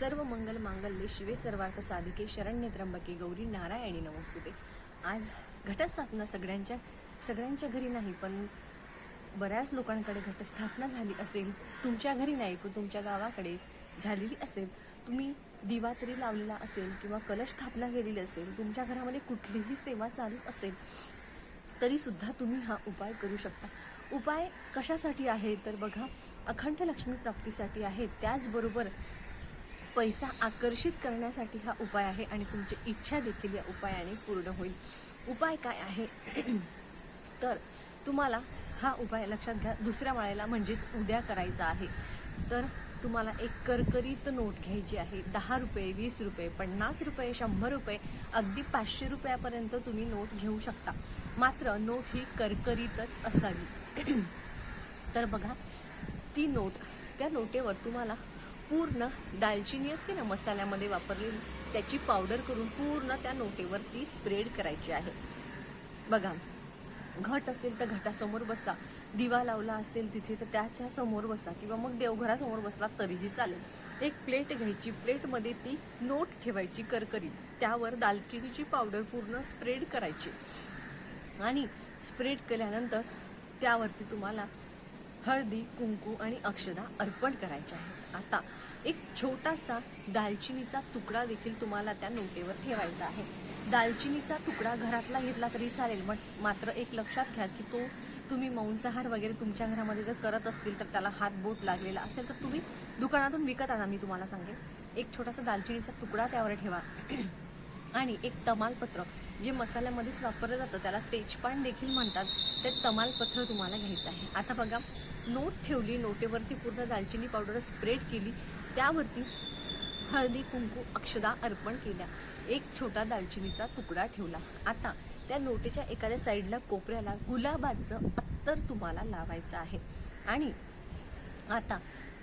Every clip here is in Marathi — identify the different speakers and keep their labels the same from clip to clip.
Speaker 1: सर्व मंगल मांगल्ये शिवे सर्वार्थ साधिके शरण्य त्र्यंबके गौरी नारायणी नमस्ते आज घटस्थापना सगळ्यांच्या सगळ्यांच्या घरी नाही पण बऱ्याच लोकांकडे घटस्थापना झाली असेल तुमच्या घरी नाही पण तुमच्या गावाकडे झालेली असेल तुम्ही दिवा तरी लावलेला असेल किंवा कलश स्थापना केलेली असेल तुमच्या घरामध्ये कुठलीही सेवा चालू असेल तरीसुद्धा तुम्ही हा उपाय करू शकता. उपाय कशासाठी आहे? तर बघा अखंड लक्ष्मी प्राप्तीसाठी आहे. त्याचबरोबर पैसा आकर्षित करण्यासाठी हा उपाय आहे आणि तुमची इच्छा देखील या उपायाने पूर्ण होईल. उपाय काय आहे? तर तुम्हाला हा उपाय लक्षात घ्या. दुसऱ्या माळ्याला म्हणजेच उद्या करायचा आहे. तर तुम्हाला एक करकरीत नोट घ्यायची आहे. दहा रुपये वीस रुपये पन्नास रुपये शंभर रुपये अगदी पाचशे रुपयापर्यंत तुम्ही नोट घेऊ शकता. मात्र नोट ही करकरीतच असावी. तर बघा ती नोट त्या नोटेवर तुम्हाला पूर्ण दालचिनी असते ना मसाल्यामध्ये वापरलेली त्याची पावडर करून पूर्ण त्या नोटेवरती स्प्रेड करायची आहे. बघा घट असेल तर घटासमोर बसा. दिवा लावला असेल तिथे तर त्याच्यासमोर बसा किंवा मग देवघरासमोर बसला तरीही चालेल. एक प्लेट घ्यायची प्लेटमध्ये ती नोट ठेवायची करकरीत. त्यावर दालचिनीची पावडर पूर्ण स्प्रेड करायची. आणि स्प्रेड केल्यानंतर त्यावरती तुम्हाला हळदी कुंकू आणि अक्षदा अर्पण करायच्या आहे. आता एक छोटासा दालचिनीचा तुकडा देखील तुम्हाला त्या नोटेवर ठेवायचा आहे. दालचिनीचा तुकडा घरातला घेतला तरी चालेल मग मात्र एक लक्षात घ्या की तो तुम्ही मांसाहार वगैरे तुमच्या घरामध्ये जर करत असतील तर त्याला हात बोट लागलेला असेल तर तुम्ही दुकानातून विकत आणा मी तुम्हाला सांगेन. एक छोटासा दालचिनीचा तुकडा त्यावर ठेवा. आणि एक तमालपत्र जे मसाल्यामध्येच वापरलं जातं त्याला तेजपान देखील म्हणतात. ते तमालपत्र तुम्हाला घ्यायचं आहे. आता बघा नोट ठेवली नोटेवरती पूर्ण दालचिनी पावडर स्प्रेड केली. त्यावरती हळदी कुंकू अक्षदा अर्पण केल्या. एक छोटा दालचिनीचा तुकडा ठेवला. आता त्या नोटेच्या एखाद्या साईडला कोपऱ्याला गुलाबाचं अत्तर तुम्हाला लावायचं आहे. आणि आता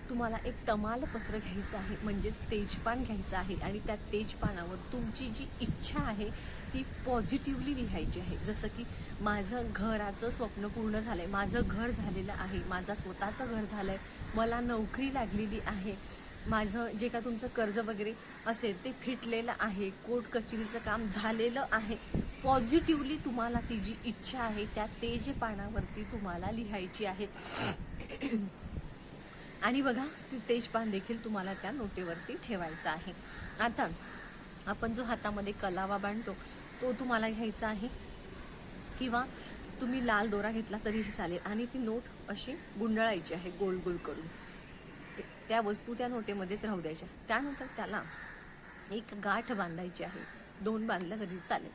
Speaker 1: तुम्हाला एक तमालपत्र घ्यायचं आहे म्हणजेच तेजपान घ्यायचं आहे आणि त्या तेजपानावर तुमची जी इच्छा आहे ती पॉझिटिव्हली लिहायची आहे. जसं की माझं घराचं स्वप्न पूर्ण झालं आहे माझं घर झालेलं आहे माझं स्वतःचं घर झालं आहे मला नोकरी लागलेली आहे माझं जे का तुमचं कर्ज वगैरे असेल ते फिटलेलं आहे कोर्ट कचेरीचं काम झालेलं आहे पॉझिटिव्हली तुम्हाला ती जी इच्छा आहे त्या तेज पानावरती तुम्हाला लिहायची आहे. आणि बघा ती तेजपान देखील तुम्हाला त्या नोटेवरती ठेवायचा आहे. आता आपण जो हातामध्ये कलावा बांधतो तो तुम्हाला घ्यायचा आहे. किंवा तुम्ही लाल दोरा घेतला तरीही चालेल. आणि ती नोट अशी गुंडळायची आहे गोल गोल करून. ते- त्या वस्तू त्या नोटेमध्येच राहू द्यायच्या. त्यानंतर त्याला एक गाठ बांधायची आहे. दोन बांधल्या तरी चालेल.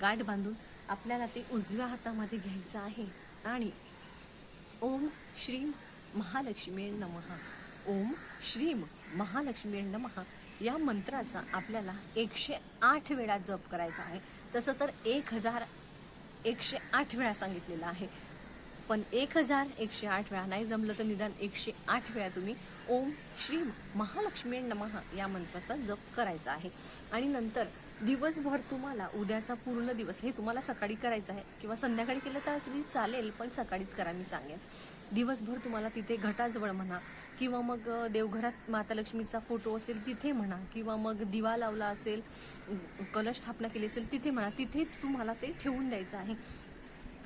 Speaker 1: गाठ बांधून आपल्याला ते उजव्या हातामध्ये घ्यायचं आहे. आणि ओम श्री महालक्ष्मी नमः. ओम श्रीम महालक्ष्मी नमः. या मंत्राचा आपल्याला एकशे आठ वेळा जप करायचा आहे. तसं तर एक हजार एकशे आठ वेळा सांगितलेलं आहे. पण एक हजार एकशे आठ वेळा नाही जमलं तर निदान एकशे आठ वेळा तुम्ही ओम श्री महालक्ष्मी नमहा या मंत्राचा जप करायचा आहे. आणि नंतर दिवसभर तुम्हाला उद्याचा पूर्ण दिवस हे तुम्हाला सकाळी करायचं आहे. किंवा संध्याकाळी केलं तर तुम्ही चालेल पण सकाळीच करा मी सांगेन. दिवसभर तुम्हाला तिथे घटाजवळ म्हणा किंवा मग देवघरात माता लक्ष्मीचा फोटो असेल तिथे म्हणा किंवा मग दिवा लावला असेल कलश स्थापना केली असेल तिथे म्हणा तिथे तुम्हाला ते ठेवून द्यायचं आहे.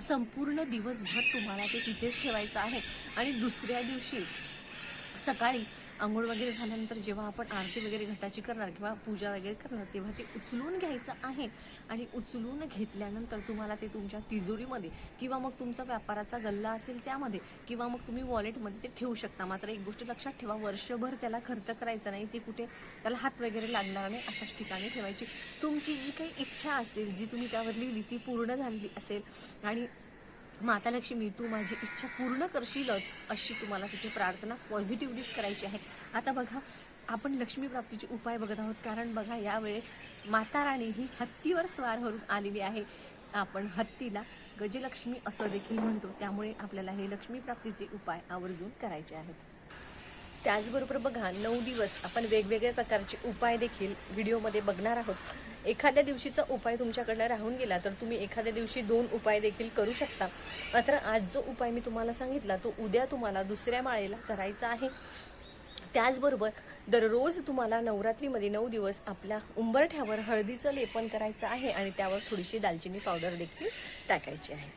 Speaker 1: संपूर्ण दिवसभर तुम्हाला ते तिथेच ठेवायचं आहे. आणि दुसऱ्या दिवशी सकाळी आंघोळ वगैरे झाल्यानंतर जेव्हा आपण आरती वगैरे घटाची करणार किंवा पूजा वगैरे करणार तेव्हा ते उचलून घ्यायचं आहे. आणि उचलून घेतल्यानंतर तुम्हाला ते तुमच्या तिजोरीमध्ये किंवा मग तुमचा व्यापाराचा गल्ला असेल त्यामध्ये किंवा मग तुम्ही वॉलेटमध्ये ते ठेवू शकता. मात्र एक गोष्ट लक्षात ठेवा वर्षभर त्याला खर्च करायचा नाही ते कुठे त्याला हात वगैरे लागणार नाही अशाच ठिकाणी ठेवायची. तुमची जी काही इच्छा असेल जी तुम्ही त्यावर लिहिली ती पूर्ण झालेली असेल आणि माता लक्ष्मी तू माझी इच्छा पूर्ण करशीलच अशी तुम्हाला तिथे प्रार्थना पॉझिटिव्हलीच करायची आहे. आता बघा आपण लक्ष्मी प्राप्तीचे उपाय बघत आहोत. कारण बघा यावेळेस माता राणी ही हत्तीवर स्वार होऊन आलेली आहे. आपण हत्तीला गजलक्ष्मी असं देखील म्हणतो. त्यामुळे आपल्याला हे लक्ष्मी प्राप्तीचे उपाय आवर्जून करायचे आहेत. त्याचबरोबर बघा नऊ दिवस आपण वेगवेगळ्या प्रकारचे उपाय देखील व्हिडिओमध्ये बघणार आहोत. एखाद्या दिवशीचा उपाय तुमच्याकडनं राहून गेला तर तुम्ही एखाद्या दिवशी दोन उपाय देखील करू शकता. मात्र आज जो उपाय मी तुम्हाला सांगितला तो उद्या तुम्हाला दुसऱ्या माळेला करायचा आहे. त्याचबरोबर दररोज तुम्हाला नवरात्रीमध्ये नऊ दिवस आपल्या उंबरठ्यावर हळदीचं लेपन करायचं आहे आणि त्यावर थोडीशी दालचिनी पावडर देखील टाकायची आहे.